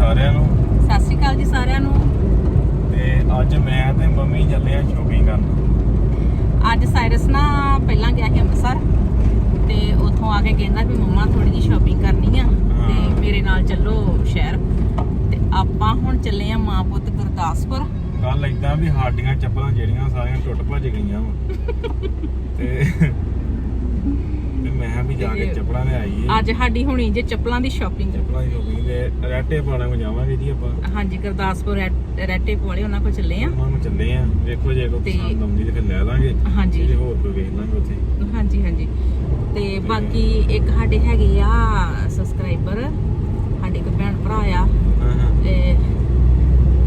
ਸਾਰਿਆਂ ਨੂੰ। ਸਤਿ ਸ਼੍ਰੀ ਅਕਾਲ ਜੀ ਸਾਰਿਆਂ ਨੂੰ। ਤੇ ਅੱਜ ਮੈਂ ਤੇ ਮੰਮੀ ਚੱਲੇ ਆ ਸ਼ੋਪਿੰਗ ਕਰਨ। ਅੱਜ ਸਾਇਰਸ ਨਾ ਪਹਿਲਾਂ ਗਿਆ ਸੀ ਅੰਮ੍ਰਿਤਸਰ ਤੇ ਉੱਥੋਂ ਆ ਕੇ ਕਹਿੰਦਾ ਵੀ ਮੰਮਾ ਥੋੜੀ ਜਿਹੀ ਸ਼ਾਪਿੰਗ ਕਰਨੀ ਆ ਤੇ। ਮੇਰੇ ਨਾਲ ਚੱਲੋ ਸ਼ਹਿਰ। ਤੇ ਆਪਾਂ ਹੁਣ ਚੱਲੇ ਆ ਮਾਂ ਪੁੱਤ ਗੁਰਦਾਸਪੁਰ। ਗੱਲ ਇਦਾਂ ਵੀ ਸਾਡੀਆਂ ਚੱਪਲਾਂ ਜਿਹੜੀਆਂ ਸਾਰੀਆਂ ਟੁੱਟ ਭੱਜ ਗਈਆਂ ਤੇ ਮੈਂ ਵੀ ਜਾ ਕੇ ਤੇ ਚੱਪਲਾਂ ਲੈ ਆਈਏ। ਅੱਜ ਸਾਡੀ ਹੋਣੀ ਜੇ ਚੱਪਲਾਂ ਦੀ ਸ਼ਾਪਿੰਗ ਚੱਪਲਾਂ ਦੀ ਸ਼ੋਪਿੰਗ ਦੇ ਰੈਟੇ ਪਾਣਾ ਕੋ ਜਾਵਾਂਗੇ ਜੀ ਆਪਾਂ। ਹਾਂਜੀ ਗੁਰਦਾਸਪੁਰ ਰੈਟੇ ਵਾਲੇ ਉਹਨਾਂ ਕੋਲ ਚੱਲੇ ਆ। ਉਹਨਾਂ ਨੂੰ ਚੱਲੇ ਆ। ਵੇਖੋ ਜੇ ਤੇ- ਪਸੰਦ ਆਉਂਦੀ ਤੇ ਫਿਰ ਲੈ ਲਾਂਗੇ। ਹਾਂਜੀ। ਜੇ ਹੋਰ ਕੋਈ ਵੇਖ ਲਾਂਗੇ ਉੱਥੇ। ਹਾਂਜੀ ਹਾਂਜੀ। ਤੇ ਬਾਕੀ ਇੱਕ ਸਾਡੇ ਹੈਗੇ ਆ ਸਬਸਕ੍ਰਾਈਬਰ ਸਾਡੇ ਇੱਕ ਭੈਣ ਭਰਾ ਆ। ਤੇ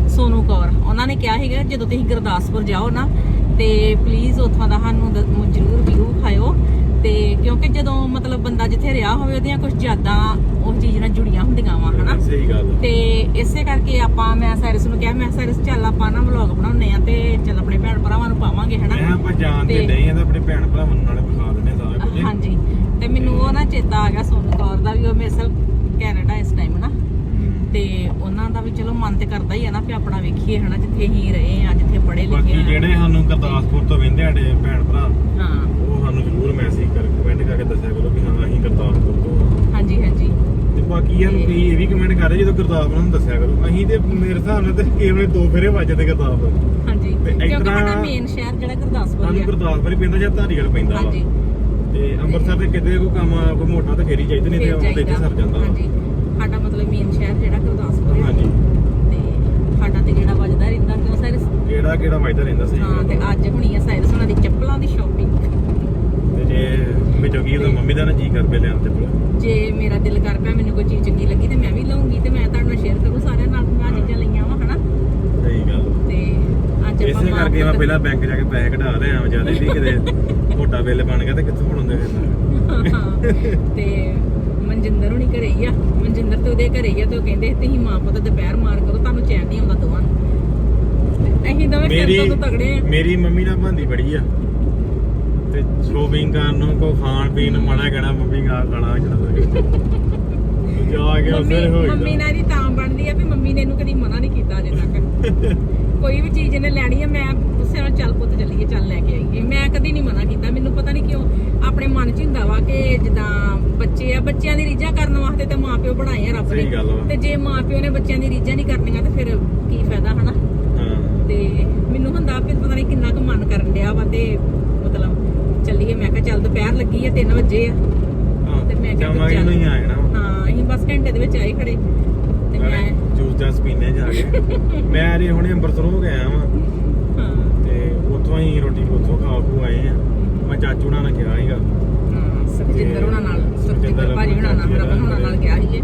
ਸੋਨੂ ਕੌਰ ਉਹਨਾਂ ਨੇ ਕਿਹਾ ਸੀਗਾ ਜਦੋਂ ਤੁਸੀਂ ਗੁਰਦਾਸਪੁਰ ਜਾਓ ਨਾ ਤੇ ਪਲੀਜ਼ ਉੱਥੋਂ ਦਾ ਸਾਨੂੰ ਜ਼ਰੂਰ ਵਿਊ ਖਾਇਓ। ਤੇ ਕਿਉਂਕਿ ਜਦੋਂ ਮਤਲਬ ਬੰਦਾ ਜਿੱਥੇ ਰਿਹਾ ਹੋਵੇ ਉਹਦੀਆਂ ਕੁਝ ਯਾਦਾਂ ਉਸ ਚੀਜ਼ ਨਾਲ ਜੁੜੀਆਂ ਹੁੰਦੀਆਂ ਵਾ ਹਨਾ? ਸਹੀ ਗੱਲ ਤੇ ਇਸੇ ਕਰਕੇ ਆਪਾਂ ਮੈਂ ਸਾਇਰਸ ਨੂੰ ਕਿਹਾ ਮੈਂ ਸਾਇਰਸ ਚੱਲ ਆਪਾਂ ਨਾ ਵਲੌਗ ਬਣਾਉਨੇ ਆ ਤੇ ਚੱਲ ਆਪਣੇ ਭੈਣ ਭਰਾਵਾਂ ਨੂੰ ਪਾਵਾਂਗੇ ਮੈਂ ਹਨਾ ਆਪਾਂ ਜਾਣ ਦੇ ਤੇ- ਨਹੀਂ ਆ ਤਾਂ ਆਪਣੇ ਭੈਣ ਭਰਾਵਾਂ ਨੂੰ ਨਾਲੇ ਵਿਖਾ ਦਿੰਦੇ ਸਾਰਾ ਕੁਝ। ਹਾਂਜੀ। ਤੇ ਮੈਨੂੰ ਉਹ ਨਾ ਚੇਤਾ ਆ ਗਿਆ ਸੋਨੂ ਕੌਰ ਦਾ ਵੀ ਉਹ ਮੇਰੇ ਸਾਲ ਕੈਨੇਡਾ ਇਸ ਟਾਈਮ ਨਾ। ਤੇ ਉਹਨਾਂ ਦਾ ਵੀ ਚਲੋ ਮਨ ਤੇ ਕਰਦਾ ਹੀ ਆ ਨਾ ਕਿ ਆਪਣਾ ਵੇਖੀਏ ਹਨਾ ਜਿੱਥੇ ਹੀ ਰਹੇ ਆ ਜਿੱਥੇ ਪੜ੍ਹੇ ਲਿਖੇ ਬਾਕੀ ਆ। ਜਿਹੜੇ ਸਾਨੂੰ ਗੁਰਦਾਸਪੁਰ ਤੋਂ ਵਹਿੰਦੇ ਸਾਡੇ ਭੈਣ ਭਰਾ ਹਾਂ। ਉਹ ਸਾਨੂੰ ਜ਼ਰੂਰ ਮੈਸੇਜ ਕਰ ਕਮੈਂਟ ਕਰਕੇ ਦੱਸਿਆ ਕਰੋ ਕਿ ਹਾਂ ਅਸੀਂ ਗੁਰਦਾਸਪੁਰ ਤੋਂ ਹਾਂ। ਹਾਂਜੀ ਹਾਂਜੀ। ਤੇ ਬਾਕੀ ਯਾਰ ਤੁਸੀਂ ਇਹ ਵੀ ਕਮੈਂਟ ਕਰ ਰਹੇ ਜਦੋਂ ਗੁਰਦਾਸਪੁਰ ਨੂੰ ਦੱਸਿਆ ਕਰੋ। ਅਸੀਂ ਤੇ ਮੇਰੇ ਹਿਸਾਬ ਨਾਲ ਤੇ ਕਿਵੇਂ ਦੋ ਫੇਰੇ ਵੱਜਦੇ ਗੁਰਦਾਸਪੁਰ। ਹਾਂਜੀ ਕਿਉਂਕਿ ਸਾਡਾ ਮੇਨ ਸ਼ਹਿਰ ਜਿਹੜਾ ਗੁਰਦਾਸਪੁਰ ਸਾਨੂੰ ਹੈ ਗੁਰਦਾਸਪੁਰ ਹੀ ਪੈਂਦਾ ਜਾਂ ਧਾਰੀਗੜ੍ਹ ਪੈਂਦਾ ਹਾਂਜੀ। ਤੇ ਅੰਮ੍ਰਿਤਸਰ ਤੇ ਕਿਤੇ ਕੋਈ ਕੰਮ ਕੋਈ ਮੋਟਾ ਤੇ ਫੇਰੀ ਚਾਹੀਦੀ ਨਹੀਂ ਤੇ ਉਹ ਤੇ। ਸਰ ਜਾਂਦਾ। ਹਾਂਜੀ। ਸਾਡਾ ਮਤਲਬ ਮੇਨ ਸ਼ਹਿਰ ਜਿਹੜਾ ਗੁਰਦਾਸਪੁਰ ਹੈ ਹਾਂਜੀ ਤੇ ਸਾਡਾ ਤੇ ਜਿਹੜਾ ਵੱਜਦਾ ਰਹਿੰਦਾ ਕਿਉਂ ਸਾਇਰਸ ਕਿਹੜਾ ਵੱਜਦਾ ਰਹਿੰਦਾ ਸਹੀ ਹਾਂ ਤੇ ਅੱਜ ਹੋਣੀ ਆ ਸਾਇਰਸ ਉਹਨਾਂ ਦੀ ਚੱਪਲਾਂ ਦੀ ਸ਼ਾਪਿੰਗ ਤੇ ਜੇ ਵਿੱਚੋਂ ਕੀ ਉਹਦਾ ਮੰਮੀ ਦਾ ਨਾ ਜੀ ਕਰ ਪੇ ਲੈਣ ਤੇ ਭਲਾ। ਜੇ ਮੇਰਾ ਦਿਲ ਕਰ ਪਿਆ ਮੈਨੂੰ ਕੋਈ ਚੀਜ਼ ਚੰਗੀ ਲੱਗੀ ਤੇ ਮੈਂ ਵੀ ਲਵਾਂਗੀ ਤੇ ਮੈਂ ਤੁਹਾਡੇ ਨਾਲ ਸ਼ੇਅਰ ਕਰੂੰ ਸਾਰਿਆਂ ਨਾਲ ਮੈਂ ਚੀਜ਼ਾਂ ਲਈਆਂ ਵਾ ਹਨਾ? ਸਹੀ ਗੱਲ। ਤੇ ਅੱਜ ਆਪਾਂ ਇਸੇ ਕਰਕੇ ਮੈਂ ਪਹਿਲਾਂ ਬੈਂਕ ਜਾ ਕੇ ਪੈਸੇ ਕਢਾ ਲਿਆ ਆਵਾਂ ਜ਼ਿਆਦਾ ਵੀ ਕਿਤੇ ਮੋਟਾ ਬਿੱਲ ਬਣ ਗਿਆ ਤੇ ਕਿੱਥੋਂ ਬਣਾਉਂਦੇ ਫਿਰ? ਤੇ ਮਨਜਿੰਦਰ ਹੁਣੀ ਘਰੇ ਹੀ ਆ। ਮਨਜਿੰਦਰ ਤੇ ਉਹਦੇ ਘਰੇ ਹੀ ਆ ਤੇ ਉਹ ਕਹਿੰਦੇ ਤੁਸੀਂ ਮਾਂ ਪੁੱਤ ਦੁਪਹਿਰ ਮਾਰ ਕਰੋ ਤੁਹਾਨੂੰ ਚੈਨ ਨਹੀਂ ਆਉਂਦਾ ਦੋਵਾਂ ਅਸੀਂ ਦੋਵੇਂ ਮੇਰੀ ਤੋਂ ਤਗੜੇ ਆ। ਮੇਰੀ ਮੰਮੀ ਨਾਲ ਬੰਦੀ ਬੜੀ ਆ। ਤੇ ਸ਼ੋਪਿੰਗ ਕਰਨ ਨੂੰ ਕੋ ਖਾਣ ਪੀਣ ਨੂੰ ਕਹਿਣਾ ਮੰਮੀ ਆ ਖਾਣਾ ਜਿਹੜਾ ਜਾ ਕੇ ਉਸੇ ਹੋ ਮੰਮੀ ਨਾਲ ਇਹਦੀ ਤਾਂ ਬਣਦੀ ਆ ਵੀ ਮੰਮੀ ਨੇ ਇਹਨੂੰ ਕਦੀ ਮਨਾ ਨਹੀਂ ਕੀਤਾ ਅਜੇ ਤੱਕ। ਕੋਈ ਵੀ ਚੀਜ਼ ਇਹਨੇ ਲੈਣੀ ਆ ਮੈਂ ਉਸੇ ਨਾਲ ਚੱਲ ਪੁੱਤ ਚੱਲੀਏ ਚੱਲ ਲੈ ਕੇ ਆਈਏ। ਮੈਂ ਕਦੀ ਨਹੀਂ ਮਨਾ ਕੀਤਾ। ਮੈਨੂੰ ਪਤਾ ਨਹੀਂ ਕਿਉਂ ਆਪਣੇ ਮਨ 'ਚ ਹੁੰਦਾ ਵਾ ਕਿ ਜਿੱਦਾਂ ਬੱਚੇ ਆ ਬੱਚਿਆਂ ਦੀ ਰੀਝਾਂ ਕਰਨ ਵਾਸਤੇ ਤੇ ਮਾਪਿਓ ਬਣਾਏ ਆ ਰੱਬ ਨੇ। ਤੇ ਜੇ ਮਾਪਿਓ ਨੇ ਬੱਚਿਆਂ ਦੀ ਰੀਝਾਂ ਨਹੀਂ ਕਰਨੀਆਂ ਤੇ ਫਿਰ ਕੀ ਫਾਇਦਾ ਹਨਾ? ਤੇ ਮੈਨੂੰ ਹੁੰਦਾ ਵੀ ਪਤਾ ਨਹੀਂ ਕਿੰਨਾ ਕੁ ਮਨ ਕਰਨ ਡਿਆ ਵਾ ਤੇ ਮਤਲਬ ਚੱਲੀਏ। ਮੈਂ ਕਿਹਾ ਚੱਲ ਦੁਪਹਿਰ ਲੱਗੀ ਆ 3 ਵਜੇ ਆ। ਤੇ ਮੈਂ ਕਿਹਾ ਜਾਵਾਂਗੇ ਚੱਲ। ਨਹੀਂ ਆਇਆ ਨਾ ਹਾਂ ਅਸੀਂ ਬਸ ਘੰਟੇ ਦੇ ਵਿੱਚ ਆਏ ਖੜੇ। ਤੇ ਮੈਂ ਜੂਸ ਜਾਸ ਪੀਨੇ ਜਾ ਕੇ। ਮੈਂ ਅਰੇ ਹੁਣੇ ਅੰਮ੍ਰਿਤਸਰ ਹੋ ਗਿਆ ਵਾਂ। ਹਾਂ। ਤੇ ਉੱਥੋਂ ਹੀ ਰੋਟੀ ਉੱਥੋਂ ਖਾ ਖੂ ਆਏ ਆ। ਮੈਂ ਚਾਚੂ ਨਾਲ ਕਿਹਾ ਸੀਗਾ। ਹਾਂ ਸੁਖਜਿੰਦਰ ਉਹਨਾਂ ਨਾਲ ਸੁਖਜਿੰਦਰ ਭਾਜੀ ਉਹਨਾਂ ਨਾਲ ਰਮਨ ਉਹਨਾਂ ਨਾਲ ਗਿਆ ਸੀਗੇ।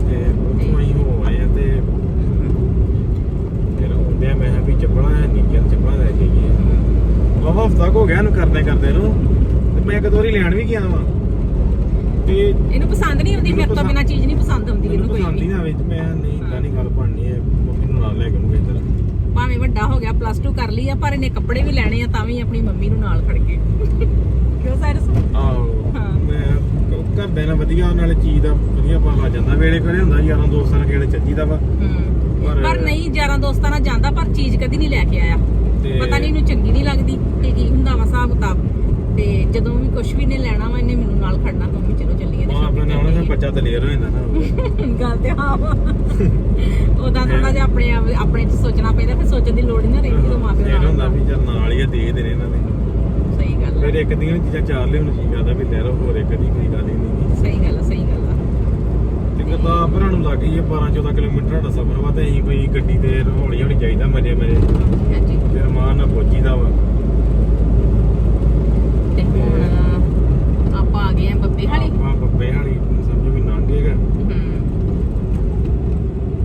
ਤੇ ਉੱਥੋਂ ਹੀ ਹੋ ਆਏ ਆ ਤੇ ਫਿਰ ਹੁੰਦਿਆ ਮੈਂ ਕਿਹਾ ਵੀ ਚੱਪਲਾਂ ਨੀਚੇ ਚੱਪਲਾਂ ਲੈ ਕੇ ਗਏ ਵਾਵਾ ਹਫਤਾ ਹੋ ਗਿਆ ਇਹਨੂੰ ਕਰਦੇ ਕਰਦੇ ਨੂੰ ਤੇ ਮੈਂ ਇੱਕ ਦੋ ਵਾਰੀ ਲੈਣ ਵੀ ਗਿਆ ਵਾਂ। ਤੇ ਇਹਨੂੰ ਪਸੰਦ ਨਹੀਂ ਆਉਂਦੀ ਮੇਰੇ ਤੋਂ ਬਿਨਾ ਚੀਜ਼ ਨਹੀਂ ਪਸੰਦ ਆਉਂਦੀ ਇਹਨੂੰ ਕੋਈ ਪਸੰਦ ਹੀ ਵੀ। ਨਾ ਆਵੇ ਤੇ ਮੈਂ ਨਹੀਂ ਤਾਂ ਨਹੀਂ ਗੱਲ ਬਣਨੀ ਹੈ ਮੰਮੀ ਨੂੰ ਨਾਲ ਲੈ ਕੇ ਆਉਂਗੇ ਇੱਧਰ। ਭਾਵੇਂ ਵੱਡਾ ਹੋ ਗਿਆ ਪਲੱਸ 2 ਕਰ ਲਈ ਆ ਪਰ ਇਹਨੇ ਕੱਪੜੇ ਵੀ ਲੈਣੇ ਆ ਤਾਂ ਵੀ ਆਪਣੀ ਮੰਮੀ ਨੂੰ ਨਾਲ ਖੜ ਕੇ। ਕਿਉਂ ਸਾਇਰਸ? ਆਹੋ। ਮੈਂ ਘਰ ਨਾਲ ਵਧੀਆ ਨਾਲੇ ਚੀਜ਼ ਦਾ ਵਧੀਆ ਪਾ ਲੱਗ ਜਾਂਦਾ ਵੇਲੇ ਕੋਲੇ ਹੁੰਦਾ ਯਾਰਾਂ ਦੋਸਤਾਂ ਨਾਲ ਕਿਹੜੇ ਚੱਜੀ ਦਾ ਵਾ। ਹੂੰ। ਪਰ- ਨਹੀਂ ਯਾਰਾਂ ਦੋਸਤਾਂ ਨਾਲ ਜਾਂਦਾ ਪਰ ਚੀਜ਼ ਕਦੀ ਨਹੀਂ ਲੈ ਕੇ ਆਇਆ। ਪਤਾ ਨਹੀਂ ਇਹਨੂੰ ਚੰਗੀ ਨਹੀਂ ਲੱਗਦੀ ਕਿ ਕੀ ਹੁੰਦਾ ਵਾ ਹਿਸਾਬ ਕਿਤਾਬ। ਤੇ ਜਦੋਂ ਵੀ ਕੁਝ ਵੀ ਨੇ ਲੈਣਾ ਵਾ ਇਹਨੇ ਮੈਨੂੰ ਨਾਲ ਖੜਨਾ ਮੰਮੀ ਚਲੋ ਚੱਲੀਏ ਤੇ ਆਪਣੇ ਨਾਲ shopping ਫਿਰ ਬੱਚਾ ਦਲੇਰ ਹੋ ਜਾਂਦਾ ਨਾ। ਗੱਲ ਤੇ ਹਾਂ ਉਹਦਾ ਥੋੜਾ ਜਿਹਾ ਆਪਣੇ ਆਪ- ਆਪਣੇ ਚ ਸੋਚਣਾ ਪੈਂਦਾ ਫਿਰ ਸੋਚਣ ਦੀ ਲੋੜ ਹੀ ਨਾ ਰਹਿੰਦੀ ਜਦੋਂ ਇਹ ਨਾਲ ਹੁੰਦਾ ਵੀ। ਚੱਲ ਨਾਲ ਹੀ ਆ ਦੇ ਦੇ ਇਹਨਾਂ ਨੇ ਸਹੀ ਗੱਲ ਫਿਰ ਆ ਇੱਕ ਦੀਆਂ ਚੀਜ਼ਾਂ ਚਾਰ ਲਿਆਉਣ ਜੀ ਕਰਦਾ ਵੀ ਲੈ ਲਓ ਹੋਰ ਇੱਕ ਦੀ ਕੋਈ ਗੱਲ ਹੀ ਨਹੀਂ। ਸਹੀ ਗੱਲ ਆ ਸਹੀ ਗੱਲ ਤੇ ਕਿਤਾ ਭਰਾਂ ਨੂੰ ਲੱਗ ਗਈ ਹੈ 12 14 ਕਿਲੋਮੀਟਰ ਦਾ ਸਫ਼ਰ ਵਾ ਤੇ ਅਸੀਂ ਕੋਈ ਗੱਡੀ ਤੇ ਹੌਲੀ ਹੌਲੀ ਜਾਈਦਾ ਮਜੇ ਮਜੇ। ਹਾਂਜੀ। ਫਿਰ ਮਾਂ ਨਾਲ ਪਹੁੰਚੀਦਾ ਵਾ। ਤੇ ਹੁਣ ਆਪਾਂ ਆ ਗਏ ਆ ਬੱਬੇ ਹਾਲੀ। ਆਪਾਂ ਬੱਬੇ ਹਾਲੀ ਸਮਝੋ ਵੀ ਨਾਂਗੇ ਗਾ ਹੂੰ।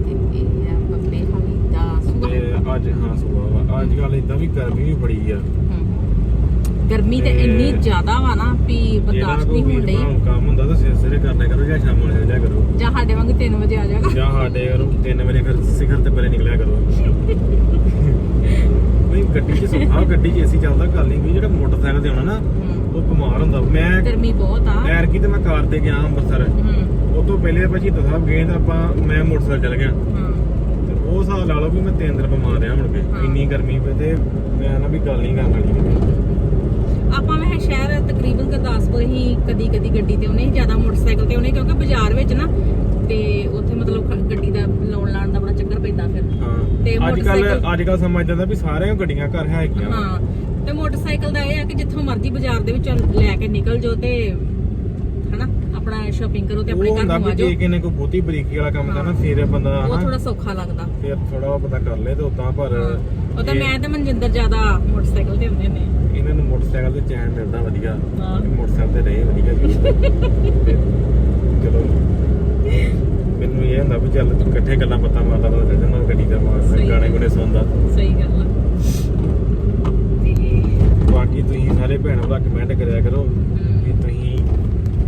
ਤੇ ਇਹ ਆ ਬੱਬੇ ਹਾਲੀ ਦਾ ਸੁਬਾ ਤੇ ਅੱਜ ਹਾਂ ਵਾ। ਅੱਜ ਕੱਲ ਇਦਾਂ ਵੀ ਗਰਮੀ ਵੀ ਬੜੀ ਆ। ਗਰਮੀ ਤੇ ਇੰਨੀ ਜ਼ਿਆਦਾ ਵਾ ਨਾ ਵੀ ਬਰਦਾਸ਼ਤ ਨਹੀਂ ਹੋਣ ਡਈ। ਕੰਮ ਹੁੰਦਾ ਤਾਂ ਸਵੇਰੇ ਸਵੇਰੇ ਕਰਨਾ ਕਰੋ ਜਾਂ ਸ਼ਾਮ ਨੂੰ ਚੱਲ ਜਾਇਆ ਕਰੋ। ਜਾਂ ਸਾਡੇ ਵਾਂਗ 3 ਵਜੇ ਆ ਜਾਗਾ ਜਾਂ ਸਾਡੇ ਕਰੋ 3 ਵਜੇ ਫਿਰ ਸਿਖਰ ਤੇ ਪਹਿਲੇ ਨਿਕਲਿਆ ਕਰੋ। ਨਹੀਂ ਗੱਡੀ 'ਚ ਸੌਖਾ ਗੱਡੀ 'ਚ ਏਸੀ ਚੱਲਦਾ ਗੱਲ ਨਹੀਂ ਵੀ ਜਿਹੜਾ ਮੋਟਰਸਾਈਕਲ ਤੇ ਆਉਣਾ ਨਾ ਉਹ ਬਿਮਾਰ ਹੁੰਦਾ। ਮੈਂ ਗਰਮੀ ਬਹੁਤ ਆ। ਐਰ ਕੀ ਤੇ ਮੈਂ ਕਾਰ ਤੇ ਗਿਆ ਅੰਮ੍ਰਿਤਸਰ। ਉਹ ਤੋਂ ਪਹਿਲੇ ਆਪਾਂ ਸ਼ਹੀਦਾਂ ਸਾਹਿਬ ਗਏ ਤਾਂ ਆਪਾਂ ਮੈਂ ਮੋਟਰਸਾਈਕਲ ਚੱਲ ਗਿਆ। ਉਹ ਹਿਸਾਬ ਲਾ ਲਓ ਵੀ ਮੈਂ ਤਿੰਨ ਦਿਨ ਬਿਮਾਰ ਰਿਹਾ ਮੁੜ ਕੇ। ਇੰਨੀ ਗਰਮੀ ਪਈ ਤੇ ਮੈਂ ਨਾ ਵੀ ਗੱਲ ਨਹੀਂ ਕਰਨ। ਵਾਲੀ ਆਪਾਂ ਵੈਸੇ ਸ਼ਹਿਰ ਤਕਰੀਬਨ ਗੁਰਦਾਸਪੁਰ ਹੀ ਕਦੀ ਕਦੀ ਗੱਡੀ ਤੇ ਉਹਨੇ ਜ਼ਿਆਦਾ ਮੋਟਰਸਾਈਕਲ ਤੇ ਉਹਨੇ ਕਿਉਂਕਿ ਬਾਜ਼ਾਰ ਵਿੱਚ ਨਾ ਤੇ ਉੱਥੇ ਮਤਲਬ ਗੱਡੀ ਦਾ ਲਾਉਣ ਲਾਣ ਦਾ ਬੜਾ ਚੱਕਰ ਪੈਂਦਾ ਫਿਰ ਤੇ ਹਾਂ ਅੱਜ ਕੱਲ ਅੱਜ ਕੱਲ ਸਮਾਂ ਇਦਾਂ ਦਾ ਵੀ ਸਾਰਿਆਂ ਗੱਡੀਆਂ ਘਰ ਹੈਗੀਆਂ ਵਾਂ। ਹਾਂ ਤੇ ਮੋਟਰਸਾਈਕਲ ਦਾ ਇਹ ਆ ਕਿ ਜਿੱਥੋਂ ਮਰਜ਼ੀ ਬਾਜ਼ਾਰ ਦੇ ਵਿੱਚੋਂ ਲੈ ਕੇ ਨਿਕਲ ਜਾਓ ਤੇ ਹਨਾ ਆਪਣਾ ਸ਼ਾਪਿੰਗ ਕਰੋ ਤੇ ਆਪਣੇ ਘਰ ਨੂੰ ਆ ਜਾਓ ਜੇ ਕਿਨੇ ਕੋਈ ਬਹੁਤੀ ਬਰੀਕੀ ਵਾਲਾ ਕੰਮ ਕਰਨਾ ਫਿਰ ਬੰਦਾ ਉਹ ਥੋੜਾ ਸੌਖਾ ਲੱਗਦਾ ਫਿਰ ਥੋੜਾ ਪਤਾ ਕਰ ਲੇ ਤੇ ਉਦਾਂ ਪਰ ਹਾਂ। ਉਹ ਤਾਂ ਮੈਂ ਤੇ ਮਨਜਿੰਦਰ ਜ਼ਿਆਦਾ ਮੋਟਰਸਾਈਕਲ ਤੇ ਹੁੰਦੇ ਨੇ ਇਹਨਾਂ ਨੂੰ ਮੋਟਰਸਾਈਕਲ ਤੇ ਚੈਨ ਮਿਲਦਾ ਵਧੀਆ। ਹਾਂ। ਇਹ ਮੋਟਰਸਾਈਕਲ ਤੇ ਰਹੇ ਵਧੀਆ ਵੀ। ਤੇ ਚਲੋ। ਮੈਨੂੰ ਇਹ ਹੁੰਦਾ ਵੀ ਚੱਲ ਇਕੱਠੇ ਗੱਲਾਂ ਪਤਾ ਮਾਰਦਾ ਪਤਾ ਚੱਲ ਜਾਂਦਾ ਗੱਡੀ ਦਾ ਮਾਰ ਸਹੀ ਗਾਣੇ ਗੱਲ। ਗੁਣੇ ਸੁਣਦਾ। ਸਹੀ ਗੱਲ ਆ। ਤੇ ਬਾਕੀ ਤੁਸੀਂ ਸਾਰੇ ਭੈਣ ਭਰਾ ਕਮੈਂਟ ਕਰਿਆ ਕਰੋ ਵੀ ਤੁਸੀਂ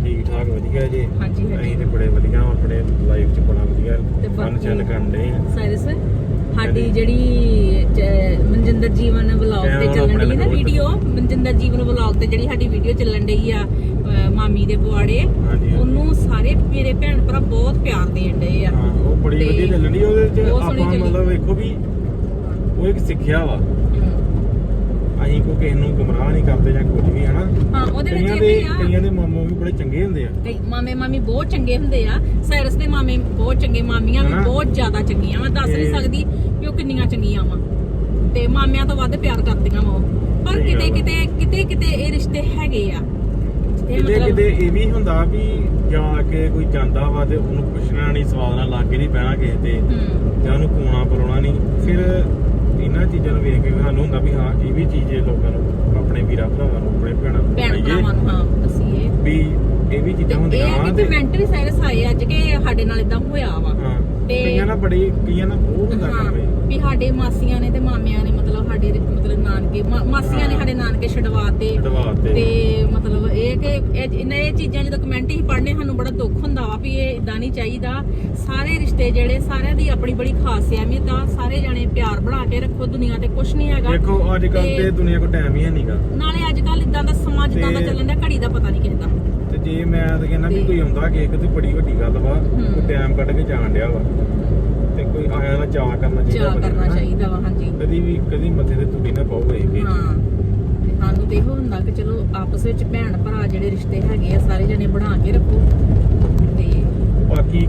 ਠੀਕ ਠਾਕ ਵਧੀਆ ਜੇ। ਹਾਂਜੀ ਹਾਂਜੀ। ਅਸੀਂ ਤੇ ਬੜੇ ਵਧੀਆ ਆਪਣੇ ਲਾਈਫ 'ਚ ਬੜਾ ਵਧੀਆ ਤੇ ਫਨ ਬਾਕੀ- ਕਰਨ ਦੇ ਸਾਇਰਸ ਸਾਡੀ ਜਿਹੜੀ ਮਨਜਿੰਦਰ ਜੀਵਨ ਵਲੌਗ ਤੇ ਚੱਲਣ ਆਪਣੇ ਦੀ ਨਾ ਵੀਡੀਓ ਮਨਜਿੰਦਰ ਜੀਵਨ ਵਲੌਗ ਤੇ ਜਿਹੜੀ ਸਾਡੀ ਵੀਡੀਓ ਚੱਲਣ ਡਈ ਆ ਅਹ ਮਾਮੀ ਦੇ ਪੁਆੜੇ ਹਾਂਜੀ ਉਹਨੂੰ ਸਾਰੇ ਮੇਰੇ ਭੈਣ ਭਰਾ ਬਹੁਤ ਪਿਆਰ ਦੇਣ ਡਏ ਆ। ਹਾਂ ਉਹ ਬੜੀ ਤੇ ਵਧੀਆ ਚੱਲਣੀ ਉਹਦੇ 'ਚ ਬਹੁਤ ਸੋਹਣੀ ਆਪਾਂ ਚੱਲੀ। ਮਤਲਬ ਵੇਖੋ ਵੀ ਉਹ ਇੱਕ ਸਿੱਖਿਆ ਵਾ। ਕੋਈ ਕਿਸੇ ਨੂੰ ਗੁੰਮਰਾਹ ਨਹੀਂ ਕਰਦੇ ਜਾਂ ਕੁਝ ਵੀ ਹਨਾ? ਹਾਂ ਉਹਦੇ ਵਿੱਚ ਕਈਆਂ ਇਹ ਦੇ ਵੀ ਆ। ਕਈਆਂ ਦੇ ਮਾਮਾ ਵੀ ਬੜੇ ਚੰਗੇ ਹੁੰਦੇ ਆ। ਕਈ ਮਾਮੇ ਮਾਮੀ ਬਹੁਤ ਚੰਗੇ ਹੁੰਦੇ ਆ। ਸਾਇਰਸ ਦੇ ਮਾਮੇ ਬਹੁਤ ਚੰਗੇ ਮਾਮੀਆਂ ਵੀ ਹਨਾ? ਬਹੁਤ ਜ਼ਿਆਦਾ ਚੰਗੀਆਂ ਮੈਂ ਦੱਸ ਨਹੀਂ ਤੇ- ਸਕਦੀ ਵੀ ਉਹ ਕਿੰਨੀਆਂ ਚੰਗੀਆਂ ਵਾ। ਤੇ ਮਾਮਿਆਂ ਤੋਂ ਵੱਧ ਪਿਆਰ ਕਰਦੀਆਂ ਵਾ ਉਹ। ਪਰ ਸਹੀ ਗੱਲ ਕਿਤੇ ਆ। ਕਿਤੇ ਕਿਤੇ ਕਿਤੇ ਇਹ ਰਿਸ਼ਤੇ ਹੈਗੇ ਆ। ਇਹ ਕਿਤੇ ਮਤਲਬ ਕਿਤੇ ਇਹ ਵੀ ਹੁੰਦਾ ਵੀ ਜਾ ਕੇ ਕੋਈ ਜਾਂਦਾ ਵਾ ਤੇ ਉਹਨੂੰ ਪੁੱਛਣਾ ਨਹੀਂ ਸਵਾਲ ਨਾਲ ਲੱਗ ਨਹੀਂ ਪੈਣਾ ਕਿਸੇ ਤੇ। ਹੂੰ। ਜਾਂ ਉਹਨੂੰ ਕੋਣਾ ਪਰੋਣਾ ਨਹੀਂ। ਫਿਰ ਇਹਨਾਂ ਚੀਜ਼ਾਂ ਨੂੰ ਵੇਖ ਕੇ ਸਾਨੂੰ ਹੁੰਦਾ ਵੀ ਹਾਂ ਇਹ ਵੀ ਚੀਜ਼ ਇਹ ਲੋਕਾਂ ਨੂੰ ਆਪਣੇ ਵੀਰਾਂ ਭਰਾਵਾਂ ਨੂੰ ਆਪਣੇ ਭੈਣਾਂ ਨੂੰ ਭੈਣ ਭਰਾਵਾਂ ਨੂੰ ਹਾਂ ਦੱਸੀਏ ਵੀ ਇਹ ਵੀ ਚੀਜ਼ਾਂ ਇਹ ਹੁੰਦੀਆਂ ਆ ਵਾ ਕਮੈਂਟ ਵੀ ਸਾਇਰਸ ਆਏ ਅੱਜ ਕਿ ਸਾਡੇ ਨਾਲ ਇਦਾਂ ਹੋਇਆ ਵਾ। ਹਾਂ ਤੇ- ਕਈਆਂ ਨਾਲ ਬੜੀ ਕਈਆਂ ਨਾਲ ਉਹ ਹੁੰਦਾ ਇਹ। ਵੀ ਸਾਡੇ ਮਾਸੀਆਂ ਨੇ ਤੇ ਮਾਮਿਆਂ ਨੇ ਮਤਲਬ ਸਾਡੇ ਮਤਲਬ ਨਾਨਕੇ ਮਾਸੀਆਂ ਨੇ। ਸਾਡੇ ਨਾਨਕੇ ਛਡਵਾਤੇ। ਛਡਵਾ ਤੇ ਮਤਲਬ ਇਹ ਕਿ ਇਹ ਇਹਨਾਂ ਇਹ ਚੀਜ਼ਾਂ ਜਦੋਂ ਕਮੈਂਟ ਹੀ ਪੜ੍ਹਨੇ ਸਾਨੂੰ ਬੜਾ ਦੁੱਖ ਹੁੰਦਾ ਵਾ ਵੀ ਇਹ ਇਦਾਂ ਨਹੀਂ ਚਾਹੀਦਾ। ਸਾਰੇ ਰਿਸ਼ਤੇ ਜਿਹੜੇ ਸਾਰਿਆਂ ਦੀ ਆਪਣੀ ਬੜੀ ਖਾਸ ਅਹਿਮੀਅਤ ਆ ਸਾਰੇ ਜਾਣੇ ਪਿਆਰ ਬਣਾ ਕੇ ਰੱਖੋ ਦੁਨੀਆ ਤੇ ਕੁਝ ਨਹੀਂ ਹੈਗਾ। ਦੇਖੋ ਅੱਜ ਕੱਲ ਤੇ- ਦੁਨੀਆ ਕੋ ਟਾਈਮ ਹੀ ਹੈ ਨਹੀਂਗਾ ਨਾਲੇ ਅੱਜ ਕੱਲ ਇਦਾਂ ਦਾ ਸਮਾਂ ਜਿੱਦਾਂ ਦਾ ਚੱਲਣ ਡਿਆ ਘੜੀ ਦਾ ਪਤਾ ਨਹੀਂ ਕਿਸੇ ਦਾ ਤੇ ਜੇ ਮੈਂ ਤਾਂ ਕਹਿੰਦਾ ਵੀ ਕੋਈ ਆਉਂਦਾ ਕੇਕ ਤੇ ਬੜੀ ਵੱਡੀ ਗੱਲ ਵਾ। ਕੋਈ ਟਾਈਮ ਕੱਢ ਕੇ ਜਾਣ ਡਿਆ ਵਾ। ਤੇ ਕੋਈ ਆਇਆ ਨਾ ਚਾਹ ਕਰਨਾ ਚਾਹੀਦਾ ਚਾਹ ਕਰਨਾ। ਚਾਹੀਦਾ ਵਾ ਹਾਂਜੀ। ਕਦੀ ਵੀ ਕਦੀ ਮੱਥੇ ਤੇ ਤੁੜੀ ਨਾ ਪਾਓ ਕੇ। ਹਾਂ। ਸਾਨੂੰ ਤੇ ਇਹੋ ਹੁੰਦਾ ਕਿ ਚਲੋ ਆਪਸ ਵਿੱਚ ਭੈਣ ਭਰਾ ਜਿਹੜੇ ਰਿਸ਼ਤੇ ਹੈਗੇ ਆ ਸਾਰੇ ਜਣੇ ਬਣਾ ਕੇ ਰੱਖੋ।